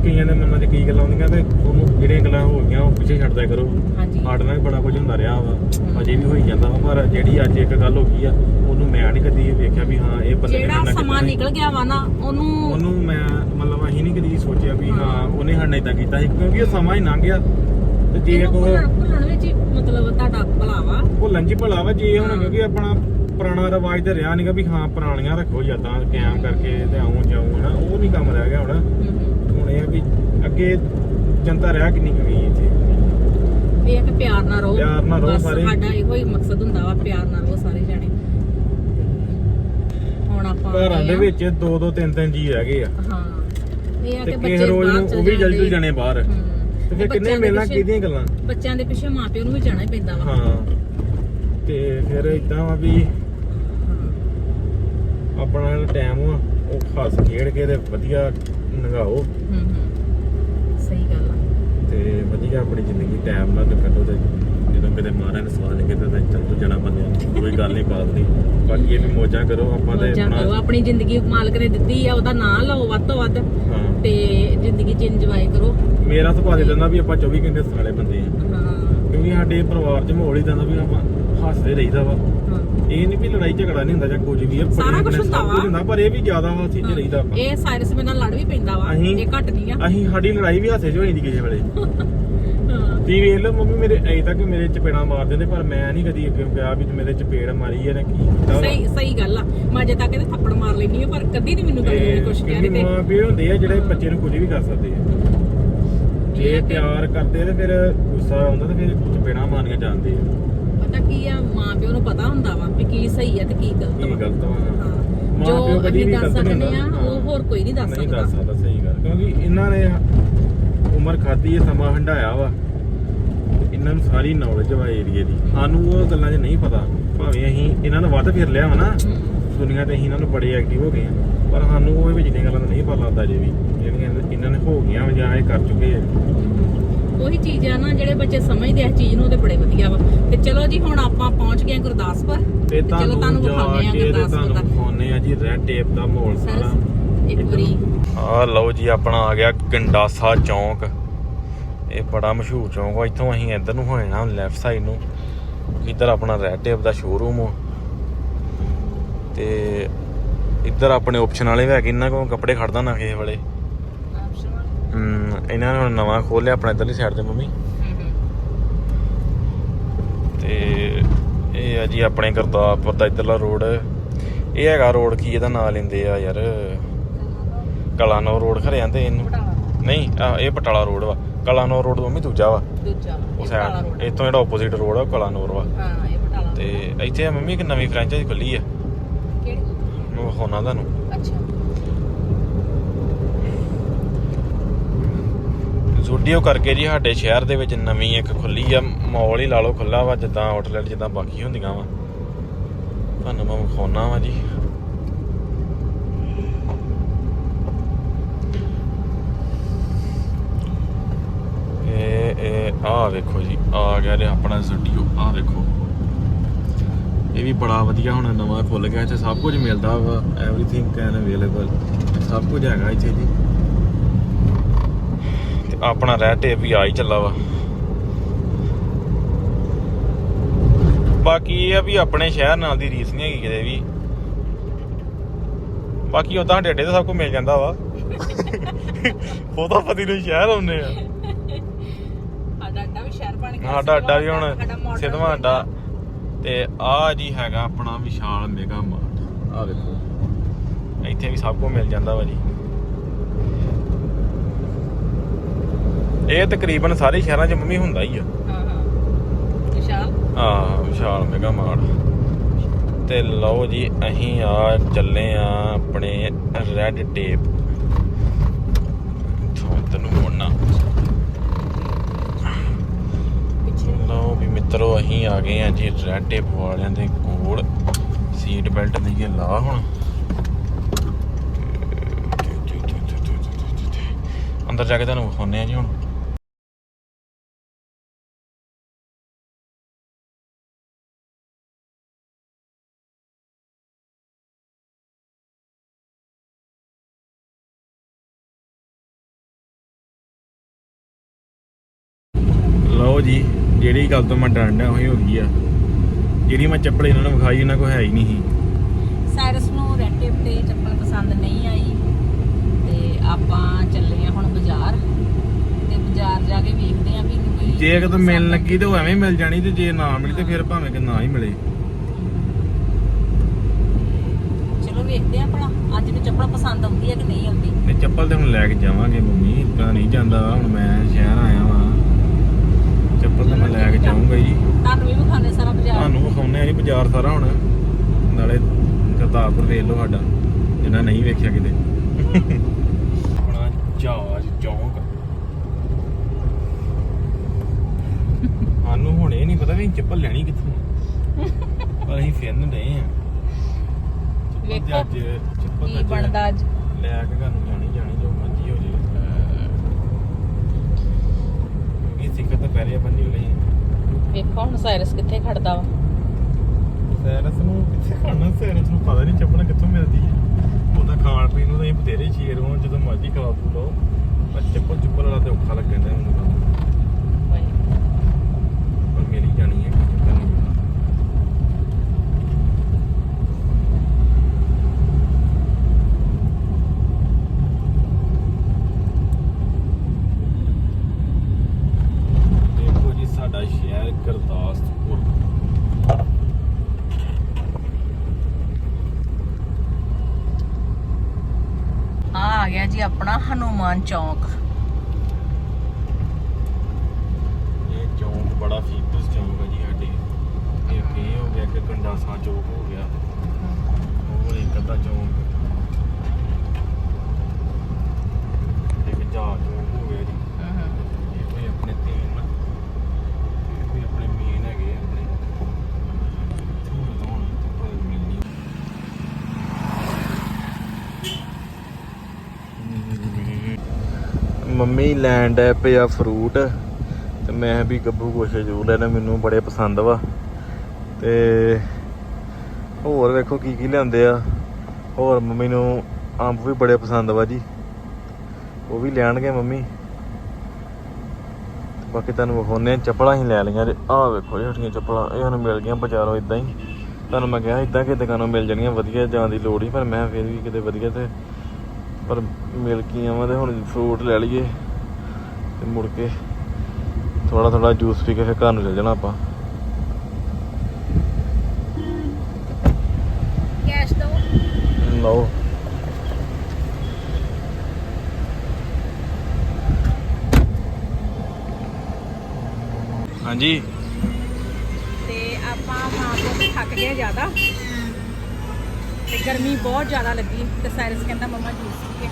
ਕਈਆਂ ਦੇ ਮਨਾਂ 'ਚ ਕਈ ਗੱਲਾਂ ਹੁੰਦੀਆਂ ਤੇ ਉਹਨੂੰ ਜਿਹੜੀਆਂ ਗੱਲਾਂ ਹੋ ਗਈਆਂ ਉਹ ਪਿੱਛੇ ਛੱਡਦਾ ਕਰੋ। ਹਾਂਜੀ। ਸਾਡੇ ਨਾਲ ਵੀ ਬੜਾ ਕੁਝ ਹੁੰਦਾ ਰਿਹਾ ਵਾ। ਅਜੇ ਵੀ ਹੋਈ ਜਾਂਦਾ ਵਾ ਪਰ ਜਿਹੜੀ ਅੱਜ ਇੱਕ ਗੱਲ ਹੋ ਗਈ ਆ ਉਹਨੂੰ ਮੈਂ ਨਹੀਂ ਕਦੀ ਵੇਖਿਆ ਵੀ ਹਾਂ ਇਹ ਬੰਦੇ ਨੇ ਜਿਹੜਾ ਸਮਾਂ। ਨਿਕਲ ਗਿਆ ਵਾ ਨਾ ਉਹਨੂੰ ਉਹਨੂੰ ਮੈਂ ਮਤਲਬ ਅਸੀਂ ਨਹੀਂ ਕਦੀ ਸੋਚਿਆ ਵੀ ਹਾਂ। ਉਹਨੇ ਸਾਡੇ ਇਦਾਂ ਕੀਤਾ ਸੀ ਕਿਉਂਕਿ ਉਹ ਸਮਾਂ ਹੀ ਲੰਘ ਗਿਆ। ਤੇ ਜੇ ਇਹਨੂੰ ਕੋ ਭੁੱਲਣ ਵਿੱਚ ਮਤਲਬ ਤੁਹਾਡਾ ਭਲਾ ਵਾ। ਭੁੱਲਣ ਚ ਹੀ ਭਲਾ ਵਾ ਜੇ ਹੁਣ। ਕਿਉਂਕਿ ਆਪਣਾ ਪੁਰਾਣਾ ਰਿਵਾਜ ਤੇ ਰਿਹਾ ਨਹੀਂਗਾ ਵੀ ਹਾਂ ਪੁਰਾਣੀਆਂ ਰੱਖੋ ਯਾਦਾਂ ਕਾਇਮ ਕਰਕੇ ਤੇ ਆਉਂ ਜਾਉਂ ਹਨਾ। ਉਹ ਨਹੀਂ ਕੰਮ ਰਹਿ ਗਿਆ ਹੁਣ। ਹੁਣ ਇਹ ਆ ਵੀ ਅੱਗੇ ਜਨਤਾ ਰਹਿ ਕਿੰਨੀ ਕੁ ਗਈ ਇੱਥੇ? ਇਹ ਹੈ ਕਿ ਪਿਆਰ ਨਾਲ ਰਹੋ। ਪਿਆਰ ਨਾਲ ਰਹੋ ਬਸ ਸਾਰੇ। ਸਾਡਾ ਇਹੋ ਹੀ ਮਕਸਦ ਹੁੰਦਾ ਵਾ ਪਿਆਰ ਨਾਲ ਰਹੋ ਸਾਰੇ ਜਣੇ। ਹੁਣ ਆਪਾਂ ਘਰਾਂ ਦੇ। ਵਿੱਚ ਦੋ ਦੋ ਤਿੰਨ ਤਿੰਨ ਜੀ ਰਹਿ ਗਏ ਆ। ਹਾਂ। ਇਹ ਆ ਤੇ ਕਿ ਕਿਸੇ ਬੱਚੇ ਰੋਜ਼ ਬਾਹਰ ਨੂੰ ਚਲ ਉਹ ਵੀ ਜਾਂਦੇ। ਜਾਣੇ ਬਾਹਰ। ਤੇ ਫਿਰ ਕਿੰਨੇ ਮਿਲਣਾ ਕਿਹਦੀਆਂ ਗੱਲਾਂ? ਬੱਚਿਆਂ ਦੇ ਪਿੱਛੇ ਮਾਪਿਓ ਨੂੰ ਵੀ ਜਾਣਾ ਹੀ ਪੈਂਦਾ ਵਾ। ਹਾਂ। ਤੇ ਫਿਰ ਇਦਾਂ ਵਾ ਵੀ ਆਪਣਾ ਟਾਈਮ ਆ ਉਹ ਖਾਸ ਖੇਡ ਕੇ ਤੇ ਵਧੀਆ ਨਗਾਓ ਹੂੰ ਹੂੰ। ਸਹੀ ਗੱਲ ਆ। ਤੇ ਵਧੀਆ ਆਪਣੀ ਜ਼ਿੰਦਗੀ ਟਾਈਮ ਨਾਲ ਕੱਢੋ ਤੇ ਜਦੋਂ ਕਿਤੇ ਮਾਰਾਂ ਨੇ ਸਵਾਲ ਕਿਤੇ ਤਾਂ ਚੱਲ ਤੂੰ ਜਣਾ ਬੰਦੇ ਕੋਈ ਗੱਲ ਨਹੀਂ ਬਾਤ ਨਹੀਂ ਬਾਕੀ ਇਹ ਵੀ ਮੋਜਾਂ ਕਰੋ ਆਪਾਂ ਤੇ ਮੌਜਾਂ ਕਰੋ ਆਪਣੀ ਜ਼ਿੰਦਗੀ ਮਾਲਕ ਨੇ ਦਿੱਤੀ ਆ ਉਹਦਾ ਨਾਂ ਲਓ ਵੱਧ ਤੋਂ ਵੱਧ। ਹਾਂ। ਤੇ ਜ਼ਿੰਦਗੀ 'ਚ ਇੰਜੋਏ ਕਰੋ। ਮੇਰਾ ਸੁਭਾਅ ਦੇ ਦਿੰਦਾ ਵੀ ਆਪਾਂ 24 ਘੰਟੇ ਸਾਲੇ ਬੰਦੇ ਆ। ਹਾਂ। ਕਿਉਂਕਿ ਸਾਡੇ ਪਰਿਵਾਰ 'ਚ ਮਾਹੌਲ ਹੀ ਦਾ ਵੀ ਆਪਾਂ ਹੱਸਦੇ ਰਹੀਦਾ ਵਾ। ਇਹ ਨਹੀਂ ਵੀ ਲੜਾਈ ਝਗੜਾ ਨਹੀਂ ਹੁੰਦਾ ਜਾਂ ਕੁਝ ਵੀ ਆ ਬੜੇ ਸਾਰਾ ਬੜੇ ਹੁੰਦਾ ਵਾ। ਕੁਝ ਹੁੰਦਾ ਪਰ ਇਹ ਵੀ ਜ਼ਿਆਦਾ ਵਾ ਚੀਜ਼ ਰਹੀਦਾ ਆਪਾਂ। ਇਹ ਸਾਇਰਸ ਮੇਰੇ ਨਾਲ ਲੜ ਵੀ ਪੈਂਦਾ ਵਾ ਅਸੀਂ- ਇਹ ਘੱਟ ਨਹੀਂ ਆ। ਅਸੀਂ ਸਾਡੀ ਲੜਾਈ ਵੀ ਹਾਸੇ 'ਚ ਹੋ ਜਾਂਦੀ ਕਿਸੇ ਵੇਲੇ। ਹਾਂ। ਤੁਸੀਂ ਵੇਖ ਲਓ ਮੰਮੀ ਮੇਰੇ ਅਜੇ ਤੱਕ ਮੇਰੇ ਚਪੇੜਾਂ ਮਾਰ ਦਿੰਦੇ ਪਰ ਮੈਂ ਨਹੀਂ ਕਦੀ ਅੱਗੇ ਕਿਹਾ ਵੀ ਤੂੰ ਮੇਰੇ ਚਪੇੜ ਮਾਰੀ ਹੈ ਨਾ ਕੀ ਕੀਤਾ ਵਾ। ਸਹੀ ਸਹੀ ਗੱਲ ਆ। ਮੈਂ ਅਜੇ ਤੱਕ ਇਹਦੇ ਥੱਪੜ ਮਾਰ ਲੈਣੀ ਆ ਪਰ ਕਦੀ ਨਹੀਂ ਮੈਨੂੰ ਕਦੀ ਨੇ ਕੁਝ ਕਿਹਾ ਤੇ ਮਾਂ ਪਿਓ ਹੁੰਦੇ ਆ ਜਿਹੜੇ ਬੱਚੇ ਨੂੰ ਕੁਝ ਵੀ ਕਰ ਸਕਦੇ ਆ। ਜੇ ਪਿਆਰ ਕਰਦੇ ਤੇ ਫਿਰ ਗੁੱਸਾ ਆਉਂਦਾ ਤੇ ਫਿਰ ਚਪੇੜਾਂ ਮਾਰਨੀਆਂ ਜਾਂਦੇ ਆ ਪਤਾ ਕੀ ਆ ਮਾਂ ਪਿਓ ਨੂੰ ਪਤਾ ਹੁੰਦਾ ਵਾ ਵੀ ਕੀ ਸਹੀ ਆ ਤੇ ਕੀ ਗਲਤ ਕੀ ਵਾ। ਗਲਤ ਵਾ। ਹਾਂ। ਮਾਂ ਜੋ ਪਿਓ ਕਦੀ ਅਸੀਂ ਦੱਸ ਸਕਦੇ ਆ ਹੁੰਦਾ। ਉਹ ਹੋਰ ਕੋਈ ਨਹੀਂ ਦੱਸ ਨਹੀਂ ਸਕਦਾ। ਦੱਸ ਸਕਦਾ ਸਹੀ ਗੱਲ। ਕਿਉਂਕਿ ਇਹਨਾਂ ਨੇ ਉਮਰ ਖਾਦੀ ਹੈ ਸਮਾਂ ਹੰਡਾਇਆ ਵਾ। ਇਹਨਾਂ ਨੂੰ ਸਾਰੀ ਨੌਲੇਜ ਵਾ ਏਰੀਏ ਦੀ। ਸਾਨੂੰ ਉਹ ਗੱਲਾਂ 'ਚ ਨਹੀਂ ਪਤਾ। ਭਾਵੇਂ ਅਸੀਂ ਇਹਨਾਂ ਨੂੰ ਵੱਧ ਫਿਰ ਲਿਆ ਵਾ ਨਾ ਦੁਨੀਆ ਤੇ ਅਸੀਂ ਇਹਨਾਂ ਨੂੰ ਬੜੇ ਐਕਟਿਵ ਹੋ ਗਏ ਆ ਪਰ ਸਾਨੂੰ ਉਹ ਵਿੱਚ ਦੀਆਂ ਗੱਲਾਂ ਦਾ ਨਹੀਂ ਪਤਾ ਲੱਗਦਾ ਜੇ ਵੀ। ਜਿਹੜੀਆਂ ਇਹਨਾਂ ਨੇ ਹੋ ਗਈਆਂ ਵਾ ਜਾਂ ਇਹ ਕਰ ਚੁੱਕੇ ਆ। ਉਹੀ ਚੀਜ਼ ਆ ਨਾ ਜਿਹੜੇ ਬੱਚੇ ਸਮਝਦੇ ਆ ਇਸ ਚੀਜ਼ ਨੂੰ ਤੇ ਬੜੇ ਵਧੀਆ ਵਾ। ਤੇ ਚਲੋ ਜੀ ਹੁਣ ਆਪਾਂ ਪਹੁੰਚ ਗਏ ਗੁਰਦਾਸਪੁਰ। ਤੇ ਚਲੋ ਤੁਹਾਨੂੰ ਵਿਖਾਉਂਦੇ ਆ ਗੁਰਦਾਸਪੁਰ ਤੁਹਾਨੂੰ ਦਾ। ਵਿਖਾਉਂਦੇ ਆ ਜੀ ਰੈਡ ਟੇਪ ਦਾ ਮਾਹੌਲ ਸਾਰਾ। ਇੱਕ ਵਾਰੀ। ਆ ਲਓ ਜੀ ਆਪਣਾ ਆ ਗਿਆ ਗੰਡਾਸਾ ਚੌਂਕ। ਇਹ ਬੜਾ ਮਸ਼ਹੂਰ ਚੌਂਕ ਆ। ਇੱਥੋਂ ਅਸੀਂ ਇੱਧਰ ਨੂੰ ਹੋ ਜਾਣਾ ਲੈਫਟ ਸਾਈਡ ਨੂੰ। ਇੱਧਰ ਆਪਣਾ ਰੈਡ ਟੇਪ ਦਾ ਸ਼ੋਰੂਮ ਆ। ਤੇ ਇੱਧਰ ਆਪਣੇ ਆਪਸ਼ਨ ਵਾਲੇ ਵੀ ਹੈਗੇ ਇਹਨਾਂ ਕੋਲ ਕੱਪੜੇ ਖੜਦਾ ਨਾ ਕਿਸੇ ਵੇਲੇ। ਹਮ, ਇਹਨਾਂ ਨੇ ਹੁਣ ਨਵਾਂ ਖੋਲਿਆ ਆਪਣਾ ਇੱਧਰਲੀ ਸਾਈਡ ਤੇ ਮੰਮੀ। ਤੇ ਇਹ ਆ ਜੀ ਆਪਣੇ ਗੁਰਦਾਸਪੁਰ ਦਾ ਇੱਧਰਲਾ ਰੋਡ। ਇਹ ਹੈਗਾ ਰੋਡ ਕੀ ਇਹਦਾ ਨਾਂ ਲੈਂਦੇ ਆ ਯਾਰ? ਕਲਾਨੌਰ ਰੋਡ ਖਰੇ ਆਂਦੇ ਇਹਨੂੰ। ਨਹੀਂ ਆਹ ਇਹ ਬਟਾਲਾ ਰੋਡ ਵਾ। ਕਲਾਨੌਰ ਰੋਡ ਮੰਮੀ ਦੂਜਾ ਵਾ। ਦੂਜਾ। ਉਹ ਸਾਈਡ ਇੱਥੋਂ ਜਿਹੜਾ ਆਪੋਜ਼ਿਟ ਰੋਡ ਆ ਉਹ ਕਲਾਨੌਰ ਵਾ। ਹਾਂ ਇਹ ਬਟਾਲਾ ਤੇ ਇੱਥੇ ਆ ਮੰਮੀ ਇੱਕ ਨਵੀਂ ਫਰੈਂਚਾਈਜ਼ ਖੁੱਲੀ ਆ। ਕਿਹੜੀ? ਮੈਂ ਵਿਖਾਉਣਾ ਤੁਹਾਨੂੰ। ਅੱਛਾ। ਜ਼ੂਡੀਓ ਕਰਕੇ ਜੀ ਸਾਡੇ ਸ਼ਹਿਰ ਦੇ ਵਿੱਚ ਨਵੀਂ ਇੱਕ ਖੁੱਲੀ ਆ ਮਾਲ ਹੀ ਲਾ ਲਓ ਖੁੱਲਾ ਵਾ, ਜਿੱਦਾਂ ਆਊਟਲੈਟ ਜਿੱਦਾਂ ਬਾਕੀ ਹੁੰਦੀਆਂ ਵਾ। ਤੁਹਾਨੂੰ ਮੈਂ ਵਿਖਾਉਣਾ ਵਾ ਜੀ। ਇਹ ਇਹ ਆ ਵੇਖੋ ਜੀ, ਆ ਗਿਆ ਜੀ ਆਪਣਾ ਜ਼ੂਡੀਓ ਆ ਵੇਖੋ। ਇਹ ਵੀ ਬੜਾ ਵਧੀਆ ਹੁਣ ਨਵਾਂ ਖੁੱਲ ਗਿਆ, ਇੱਥੇ ਸਭ ਕੁਝ ਮਿਲਦਾ ਵਾ ਐਵਰੀਥਿੰਗ ਕੈਨ ਅਵੇਲੇਬਲ ਸਭ ਕੁਝ ਹੈਗਾ ਇੱਥੇ ਜੀ। ਆਪਣਾ ਰੈਡ ਟੇਪ ਵੀ ਆ ਹੀ ਚੱਲਾ ਵਾ। ਬਾਕੀ ਇਹ ਆ ਵੀ ਆਪਣੇ ਸ਼ਹਿਰ ਨਾਲ ਦੀ ਰੀਸ ਨਹੀਂ ਹੈਗੀ ਕਿਤੇ ਵੀ। ਬਾਕੀ ਉਦਾਂ ਡੇਡੇ ਤੇ ਸਭ ਕੁਝ ਮਿਲ ਜਾਂਦਾ ਵਾ। ਉਹ ਤਾਂ ਪਤੀ ਨੂੰ ਸ਼ਹਿਰ ਆਉਂਦੇ ਆ। ਸਾਡਾ ਅੱਡਾ ਵੀ ਸ਼ਹਿਰ ਬਣ ਗਿਆ। ਸਾਡਾ ਅੱਡਾ ਵੀ ਹੁਣ ਸਿੱਧਵਾਂ ਅੱਡਾ। ਤੇ ਆ ਜੀ ਹੈਗਾ ਆਪਣਾ ਵਿਸ਼ਾਲ ਮੇਗਾ ਮਾਰਟ ਆ ਵੇਖੋ ਇੱਥੇ ਵੀ ਸਭ ਕੁਝ ਮਿਲ ਜਾਂਦਾ ਵਾ ਜੀ। ਇਹ ਤਕਰੀਬਨ ਸਾਰੇ ਸ਼ਹਿਰਾਂ 'ਚ ਮੰਮੀ ਹੁੰਦਾ ਹੀ ਆ। ਹਾਂ ਹਾਂ। ਵਿਸ਼ਾਲ? ਆ ਵਿਸ਼ਾਲ ਮੇਗਾ ਮਾਰਟ। ਤੇ ਲਓ ਜੀ ਅਸੀਂ ਆ ਚੱਲੇ ਆ ਆਪਣੇ ਰੈੱਡ ਟੇਪ ਇੱਥੋਂ ਤੈਨੂੰ ਮੁੜਨਾ। ਲਓ ਵੀ ਮਿੱਤਰੋ ਅਸੀਂ ਆ ਗਏ ਆ ਜੀ ਰੈੱਡ ਟੇਪ ਵਾਲਿਆਂ ਦੇ ਕੋਲ। ਸੀਟ ਬੈਲਟ ਲਈਏ ਲਾ ਹੁਣ। ਅੰਦਰ ਜਾ ਕੇ ਤੁਹਾਨੂੰ ਵਿਖਾਉਂਦੇ ਆ ਜੀ ਹੁਣ। ਲਓ ਜੀ ਜਿਹੜੀ ਗੱਲ ਤੋਂ ਮੈਂ ਡਰਨਾ ਉਹੀ ਹੋ ਗਈ ਆ। ਜਿਹੜੀ ਮੈਂ ਚੱਪਲ ਇਹਨਾਂ ਨੂੰ ਵਿਖਾਈ ਇਹਨਾਂ ਕੋਲ ਹੈ ਹੀ ਨਹੀਂ ਸੀ। ਸਾਇਰਸ ਨੂੰ ਰੈਡ ਟੇਪ ਤੇ ਚੱਪਲ ਪਸੰਦ ਨਹੀਂ ਆਈ। ਤੇ ਆਪਾਂ ਚੱਲੇ ਆ ਹੁਣ ਬਾਜ਼ਾਰ। ਤੇ ਬਾਜ਼ਾਰ ਜਾ ਕੇ ਵੇਖਦੇ ਆ ਵੀ ਕੋਈ ਜੇ ਕਿਤੇ ਮਿਲਣ ਲੱਗੀ ਤੇ ਉਹ ਐਵੇਂ ਮਿਲ ਜਾਣੀ ਤੇ ਜੇ ਨਾ ਮਿਲੀ ਤੇ ਫਿਰ ਭਾਵੇਂ ਕਿ ਨਾ ਹੀ ਮਿਲੇ। ਚਲੋ ਵੇਖਦੇ ਆ ਭਲਾ ਅੱਜ ਨੂੰ ਚੱਪਲ ਪਸੰਦ ਆਉਂਦੀ ਹੈ ਕਿ ਨਹੀਂ ਆਉਂਦੀ? ਤੇ ਚੱਪਲ ਤੇ ਹੁਣ ਲੈ ਕੇ ਜਾਵਾਂਗੇ ਮੰਮੀ ਇਦਾਂ ਨਹੀਂ ਜਾਂਦਾ। ਹੁਣ ਮੈਂ ਸ਼ਹਿਰ ਆਇਆ ਵਾਂ। ਚੱਪਲ ਤਾਂ ਮੈਂ ਲੈ ਕੇ ਜਾਊਂਗਾ ਜੀ। ਤੁਹਾਨੂੰ ਵੀ ਵਿਖਾਣੇ ਸਾਰਾ ਬਾਜ਼ਾਰ? ਤੁਹਾਨੂੰ ਵਿਖਾਉਂਦੇ ਆ ਜੀ ਬਾਜ਼ਾਰ ਸਾਰਾ ਹੁਣ। ਨਾਲੇ ਕਰਤਾਰਪੁਰ ਵੇਖ ਲਓ ਸਾਡਾ ਜਿੰਨਾ ਨਹੀਂ ਵੇਖਿਆ ਕਿਤੇ। ਆਪਣਾ ਜਹਾਜ਼ ਚੌਂਕ। ਸਾਨੂੰ ਹੁਣ ਇਹ ਨਹੀਂ ਪਤਾ ਵੀ ਅਸੀਂ ਚੱਪਲ ਲੈਣੀ ਕਿੱਥੋਂ ਪਰ ਅਸੀਂ ਫਿਰਨ ਡਏ ਆ। ਚੱਪਲ ਤੇ ਵੇਖੋ, ਅੱਜ ਚੱਪਲ ਕੀ ਤਾਂ ਅੱਜ ਬਣਦਾ ਅੱਜ। ਲੈ ਕੇ ਘਰ ਨੂੰ ਜਾਣੀ ਜਾਣੀ ਜੋ ਮਰਜ਼ੀ ਹੋ ਜੇ ਇਹ ਸਿੱਕਤ ਤਾਂ ਪਹਿਲੇ ਆਪਾਂ ਨਿਕਲੇ ਆ ਵੇਖੋ ਹੁਣ ਸਾਇਰਸ ਕਿੱਥੇ ਖੜਦਾ ਵਾ? ਸੈਰਸ ਨੂੰ ਕਿੱਥੇ ਖੜਨਾ? ਸੈਰਸ ਨੂੰ ਪਤਾ ਨਹੀਂ ਚੱਪਣਾ ਕਿੱਥੋਂ ਮਿਲਦੀ ਹੈ। ਉਹਦਾ ਖਾਣ ਪੀਣ ਨੂੰ ਤਾਂ ਅਸੀਂ ਬਥੇਰੇ ਸ਼ੇਰ ਹੋਣ, ਜਦੋਂ ਮਰਜ਼ੀ ਖਵਾ ਪੂ ਲਓ। ਪਰ ਚੱਪਲ ਚੁੱਪਲ ਵਾਲਾ ਤੇ ਔਖਾ ਲੱਗਣ ਦਾ ਮੈਨੂੰ ਤਾਂ ਪਰ ਮਿਲ ਹੀ ਜਾਣੀ ਹੈ ਕੋਈ ਚੱਕਰ ਨਹੀਂ ਦੇਖੋ ਜੀ ਸਾਡਾ ਸ਼ਹਿਰ ਗੁਰਦਾਸਪੁਰ। ਆ ਆ ਗਿਆ ਜੀ ਆਪਣਾ ਹਨੂਮਾਨ ਚੌਂਕ। ਇਹ ਚੌਂਕ ਬੜਾ ਫੇਮਸ ਚੌਂਕ ਹੈ ਜੀ ਸਾਡੇ। ਇਹ ਕੀ ਹੋ ਗਿਆ ਕਿ ਕੰਡਾਸਾ ਚੌਕ ਹੋ ਗਿਆ। ਹੋਰ ਇੱਕ ਅੱਧਾ ਚੌਂਕ। ਇੱਕ ਜੀ ਇਹ ਕੋਈ ਆਪਣੇ ਤੇਨ ਮੰਮੀ ਲੈਂਡ ਐ ਪਿਆ ਫਰੂਟ ਤੇ ਮੈਂ ਵੀ ਗੱਭੂ ਕੁਛ ਜ਼ਰੂਰ ਲੈਣਾ ਮੈਨੂੰ ਬੜੇ ਪਸੰਦ ਵਾ। ਤੇ ਹੋਰ ਵੇਖੋ ਕੀ ਕੀ ਲਿਆਂਦੇ ਆ। ਹੋਰ ਮੰਮੀ ਨੂੰ ਅੰਬ ਵੀ ਬੜੇ ਪਸੰਦ ਵਾ ਜੀ। ਉਹ ਵੀ ਲੈਣਗੇ ਮੰਮੀ। ਬਾਕੀ ਤੁਹਾਨੂੰ ਵਿਖਾਉਂਦੇ ਆ, ਚੱਪਲਾਂ ਹੀ ਲੈ ਲਈਆਂ ਆਹ ਵੇਖੋ ਜਿਹੜੀਆਂ ਚੱਪਲਾਂ, ਇਹ ਸਾਨੂੰ ਮਿਲ ਗਈਆਂ ਬਾਜ਼ਾਰੋਂ ਇਦਾਂ ਹੀ। ਤੁਹਾਨੂੰ ਮੈਂ ਕਿਹਾ ਇਦਾਂ ਕਿ ਦੁਕਾਨੋਂ ਮਿਲ ਜਾਣੀਆਂ ਵਧੀਆ ਜਾਣ ਦੀ ਲੋੜ ਹੀ, ਪਰ ਮੈਂ ਫਿਰ ਵੀ ਕਿਤੇ ਵਧੀਆ ਤੇ ਪਰ ਮਿਲ ਕੀ ਆਵਾਂ ਤੇ ਹੁਣ ਫਰੂਟ ਲੈ ਲਈਏ ਤੇ ਮੁੜ ਕੇ ਥੋੜਾ ਥੋੜਾ ਜੂਸ ਪੀ ਕੇ ਫਿਰ ਘਰ ਨੂੰ ਚੱਲ ਜਾਣਾ ਆਪਾਂ। ਕੈਸ਼ ਦੋ ਲਓ। ਹਾਂਜੀ। ਤੇ ਆਪਾਂ ਮਾਂ ਤੋਂ ਥੱਕ ਗਏ ਜ਼ਿਆਦਾ। ਤੇ ਗਰਮੀ ਬਹੁਤ ਜ਼ਿਆਦਾ ਲੱਗੀ। ਤੇ ਸਾਇਰਸ ਕਹਿੰਦਾ ਮਮਾ ਜੂਸ ਪੀਏ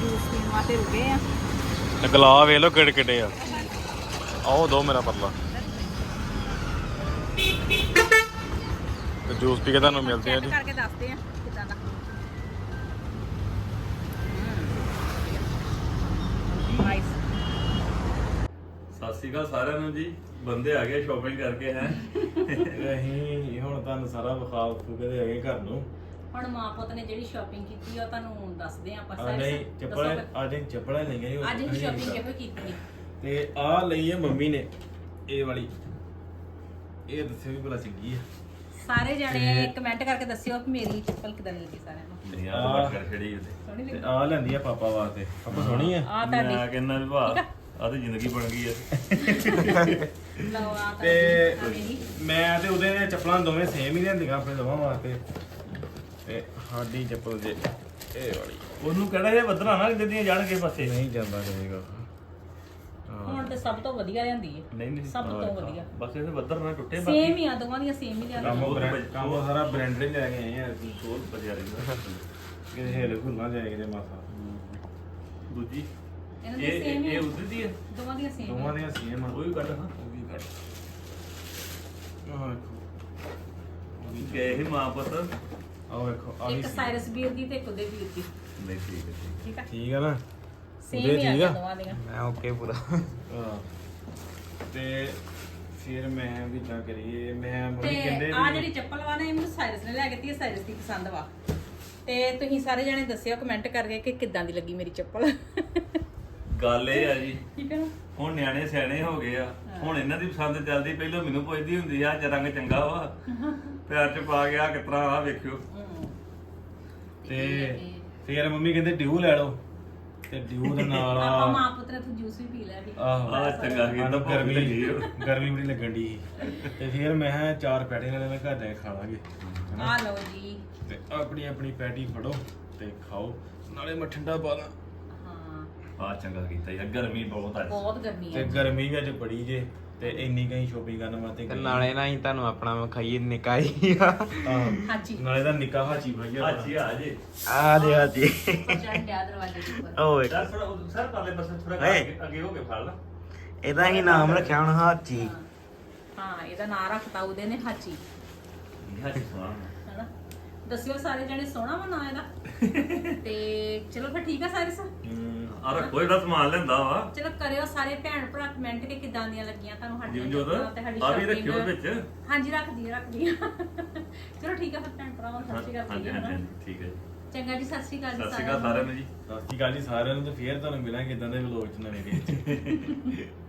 ਜੂਸ ਪੀਣ ਵਾਸਤੇ ਰੁਕੇ ਆ। ਤੇ ਗਲਾ ਵੇਖ ਲਓ ਕਿਹੜੇ ਕਿਹੜੇ ਆ। ਆਓ ਦੋ ਮੇਰਾ ਪਰਲਾ। ਤੇ ਜੂਸ ਪੀ ਕੇ ਤੁਹਾਨੂੰ ਮਿਲਦੇ ਆ ਜੀ। ਕਰਕੇ ਦੱਸਦੇ ਆ ਕਿਦਾਂ ਦਾ। ਨਾਈਸ ਸਤਿ ਸ਼੍ਰੀ ਅਕਾਲ ਸਾਰਿਆਂ ਨੂੰ ਜੀ। ਬੰਦੇ ਆ ਗਏ ਸ਼ਾਪਿੰਗ ਕਰਕੇ ਹੈ। ਅਸੀਂ ਹੁਣ ਤੁਹਾਨੂੰ ਸਾਰਾ ਵਿਖਾ ਫੁਕੇ ਦੇ ਹੈਗੇ ਘਰ ਨੂੰ। ਹੁਣ ਮਾਂ ਪੁੱਤ ਨੇ ਜਿਹੜੀ ਸ਼ਾਪਿੰਗ ਕੀਤੀ ਆ ਉਹ ਤੁਹਾਨੂੰ ਦੱਸਦੇ ਆ ਆਪਾਂ ਆ ਸਾਇਰਸ, ਨਹੀਂ ਚੱਪਲਾਂ। ਅੱਜ ਅਸੀਂ ਚੱਪਲਾਂ ਲਈਆਂ ਅੱਜ ਹੀ ਸ਼ਾਪਿੰਗ ਕਿਹੋ ਕੀਤੀ? ਤੇ ਆਹ ਲਈ ਹੈ ਮੰਮੀ ਨੇ ਇਹ ਵਾਲੀ। ਇਹ ਦੱਸਿਓ ਵੀ ਭਲਾ ਚੰਗੀ ਆ। ਸਾਰੇ ਜਣੇ ਕਮੈਂਟ ਕਰਕੇ ਦੱਸਿਓ ਕਿ ਮੇਰੀ ਚੱਪਲ ਕਿਦਾਂ ਲੱਗੀ ਸਾਰਿਆਂ ਨੂੰ। ਨਹੀਂ ਆ ਤਾਂ ਕਰ ਛੜੀ ਉਹਦੇ ਸੋਹਣੀ ਤੇ ਲੱਗੀ। ਆਹ ਲੈਂਦੀ ਆ ਪਾਪਾ ਵਾਸਤੇ। ਪਾਪਾ ਸੋਹਣੀ ਆ? ਆ ਮੈਂ ਤੁਹਾਡੀ ਕਹਿੰਦਾ ਵੀ ਵਾਹ ਆ? ਤਾਂ ਜ਼ਿੰਦਗੀ ਬਣ ਗਈ ਹੈ ਲਓ ਆ ਤੇ ਮੇਰੀ। ਮੈਂ ਤੇ ਉਹਦੇ ਨੇ ਚੱਪਲਾਂ ਦੋਵੇਂ ਸੇਮ ਹੀ ਲੈਂਦੀਆਂ ਆਪਣੇ ਦੋਵਾਂ ਵਾਸਤੇ। ਤੇ ਸਾਡੀ ਚੱਪਲ ਜੇ ਇਹ ਵਾਲੀ। ਉਹਨੂੰ ਕਿਹੜਾ ਇਹ ਵਧਣਾ ਨਾ ਜਿੱਦੀਆਂ ਜਾਣਗੇ ਪਾਸੇ। ਨਹੀਂ ਜਾਂਦਾ ਕਰੇਗਾ ਹੁਣ ਤੇ ਸਭ ਤੋਂ ਵਧੀਆ ਲਿਆਂਦੀ ਹੈ ਨਹੀਂ ਨਹੀਂ ਸਭ ਤੋਂ ਵਧੀਆ। ਬਸ ਇਹ ਵਧਰ ਨਾ ਟੁੱਟੇ ਸੇਮ ਹੀ ਆ ਦੋਵਾਂ ਦੀਆਂ ਸੇਮ ਹੀ ਕੰਮ ਉਹ ਤਾਂ ਬ੍ਰਾਂਡ ਕੰਮ ਉਹ ਸਾਰਾ ਬ੍ਰਾਂਡ ਹੀ ਲੈ ਕੇ ਆਏ ਆ। ਅਸੀਂ ਹੋਰ ਬਜਾਰੇ ਦਾ ਕਿਤੇ ਹਿਲ ਹੁੱਲਾ ਜਾਏ ਕਿਤੇ ਮਾਸਾ। ਦੂਜੀ? ਇਹਨਾਂ ਦੀ ਇਹ ਇਹ ਹੀ ਇਹ ਆ। ਉਧਰ ਦੀ ਹੈ ਦੋਵਾਂ ਦੀਆਂ ਸੇਮ ਦੋਵਾਂ ਦੀਆਂ ਸੇਮ ਆ। ਉਹ ਵੀ ਕੱਢ ਹਾਂ ਉਹ ਵੀ ਕੱਢ ਆਹ ਵੇਖੋ ਗਏ ਇਹ ਮਾਂ ਪੁੱਤ। ਆਹ ਵੇਖੋ ਆਹ ਇੱਕ ਸਾਇਰਸ ਵੀਰ ਦੀ ਤੇ ਇੱਕ ਉਹਦੇ ਵੀਰ ਦੀ। ਨਹੀਂ ਠੀਕ ਹੈ ਠੀਕ ਠੀਕ ਆ? ਠੀਕ ਆ ਨਾ? ਸੇਮ ਉਹਦੇ ਹੀ ਆ ਠੀਕ ਆ? ਦੋਵਾਂ ਦੀਆਂ। ਮੈਂ ਓਕੇ ਪੂਰਾ। ਹਾਂ। ਤੇ ਫਿਰ ਮੈਂ ਵੀ ਤਾਂ ਕਰੀਏ ਮੈਂ ਮੰਮੀ ਤੇ ਕਹਿੰਦੇ ਆ ਵੀ- ਜਿਹੜੀ ਚੱਪਲ ਵਾ ਨਾ ਇਹ ਮੈਨੂੰ ਸਾਇਰਸ ਨੇ ਲੈ ਕੇ ਦਿੱਤੀ ਹੈ ਸਾਇਰਸ ਦੀ ਪਸੰਦ ਵਾ। ਤੇ ਤੁਸੀਂ ਸਾਰੇ ਜਣੇ ਦੱਸਿਓ ਕਮੈਂਟ ਕਰਕੇ ਕਿ ਕਿੱਦਾਂ ਦੀ ਲੱਗੀ ਮੇਰੀ ਚੱਪਲ। ਗੱਲ ਇਹ ਆ ਜੀ। ਠੀਕ ਹੈ ਨਾ? ਹੁਣ ਨਿਆਣੇ ਸਿਆਣੇ ਹੋ ਗਏ ਆ। ਹੁਣ ਇਹਨਾਂ ਦੀ ਪਸੰਦ ਚੱਲਦੀ ਪਹਿਲਾਂ ਮੈਨੂੰ ਪੁੱਛਦੀ ਹੁੰਦੀ ਆ ਅੱਜ ਰੰਗ ਚੰਗਾ ਵਾ। ਪਿਆਰ ਚ ਪਾ ਗਿਆ ਕਿਤਰਾ ਆ ਵੇਖਿਓ। ਤੇ ਫਿਰ ਮੰਮੀ ਕਹਿੰਦੇ ਡਿਊ ਲੈ ਲਓ। ਤੇ ਡਿਊ ਦੇ ਨਾਲ ਆਪਾਂ ਆ ਮਾਂ ਪੁੱਤਰ ਤੂੰ ਜੂਸ ਵੀ ਪੀ ਲੈ ਵੀ ਆਹੋ। ਆ ਚੰਗਾ ਕੀਤਾ ਸਾਨੂੰ ਭੁੱਖ ਲੱਗੀ ਗਰਮੀ ਆ। ਗਰਮੀ ਬੜੀ ਲੱਗਣ ਦੀ ਤੇ ਫਿਰ ਮੈਂ ਕਿਹਾ ਚਾਰ ਪੈਟੀਆਂ ਨਾਲੇ ਮੈਂ ਘਰ ਜਾ ਕੇ ਖਾ ਲਾਂਗੇ। ਆ ਲਓ ਜੀ। ਤੇ ਆਪਣੀ ਆਪਣੀ ਪੈਟੀ ਫੜੋ ਤੇ ਖਾਓ। ਨਾਲੇ ਮੈਂ ਠੰਡਾ ਪਾ ਲਾਂ ਹਾਂ। ਆ ਚੰਗਾ ਕੀਤਾ ਯਾਰ ਗਰਮੀ ਬਹੁਤ ਅੱਜ ਬਹੁਤ ਗਰਮੀ ਤੇ ਹੈ ਗਰਮੀ ਵੀ ਅੱਜ ਬੜੀ ਜੇ। ਤੇ ਇੰਨੀ ਕਹੀਂ ਸ਼ੋਪਿੰਗ ਕਰਨ ਵਾਸਤੇ ਤੇ ਗਏ। ਨਾਲੇ ਨਾ ਹੀ ਤੁਹਾਨੂੰ ਆਪਣਾ ਵਿਖਾਈਏ ਨਿਕਾਈ ਆ ਆਹ, ਹਾਂਜੀ। ਨਾਲੇ ਦਾ ਨਿੱਕਾ ਹਾਚੀ ਭਈਆ ਅੱਛੀ ਆ ਜੀ। ਆ ਦੇ ਆ ਜੀ। ਚੜ੍ਹਨ ਡਿਆ ਦਰਵਾਜ਼ੇ ਦੇ ਉੱਪਰ। ਓਏ। ਸਰ ਥੋੜਾ ਸਰ ਪਾਲੇ ਪਾਸੇ ਥੋੜਾ ਹੈਂ? ਅੱਗੇ ਅੱਗੇ ਹੋ ਕੇ ਫੜ ਲਾ। ਇਹਦਾ ਹੀ ਨਾਮ ਰੱਖਿਆ ਹੁਣ ਹਾਚੀ। ਹਾਂ ਇਹਦਾ ਨਾਂ ਰੱਖਤਾ ਉਹਦੇ ਨੇ ਹਾਚੀ। ਇਹ ਜੀ ਸੁਣਾ ਹੈਨਾ? ਦੱਸਿਓ ਸਾਰੇ ਜਣੇ ਸੋਹਣਾ ਵਾ ਨਾਂ ਇਹਦਾ। ਤੇ ਚਲੋ ਫਿਰ ਠੀਕ ਆ ਸਾਰਿਸ ਆ ਰੱਖੋ ਜਿਹੜਾ ਸਮਾਨ ਲੈਂਦਾ ਵਾ। ਚਲੋ ਕਰਿਓ ਸਾਰੇ ਭੈਣ ਭਰਾ ਕਮੈਂਟ ਕਿ ਕਿਦਾਂ ਦੀਆਂ ਲੱਗੀਆਂ ਤੁਹਾਨੂੰ ਸਾਡੀਆਂ ਤੇ ਸਾਡੀ ਆ ਵੀ shopping। ਰੱਖਿਓ ਵਿੱਚ। ਹਾਂਜੀ ਰੱਖਦੀ ਆ ਰੱਖਦੀ ਆ ਚਲੋ ਠੀਕ ਆ ਫਿਰ ਭੈਣ ਭਰਾਵਾਂ ਨੂੰ ਸਤਿ ਸ਼੍ਰੀ ਅਕਾਲ ਹਾਂਜੀ ਹਾਂਜੀ ਠੀਕ ਹੈ ਜੀ। ਚੰਗਾ ਜੀ ਸਤਿ ਸ਼੍ਰੀ ਅਕਾਲ ਜੀ ਸਤਿ ਸ਼੍ਰੀ ਅਕਾਲ ਸਾਰਿਆਂ ਨੂੰ ਜੀ। ਸਤਿ ਸ਼੍ਰੀ ਅਕਾਲ ਜੀ ਸਾਰਿਆਂ ਨੂੰ ਤੇ ਫੇਰ ਤੁਹਾਨੂੰ ਮਿਲਾਂਗੇ ਇਦਾਂ ਦੇ ਵਲੋਗ ਚ ਨਵੇਂ ਵਿੱਚ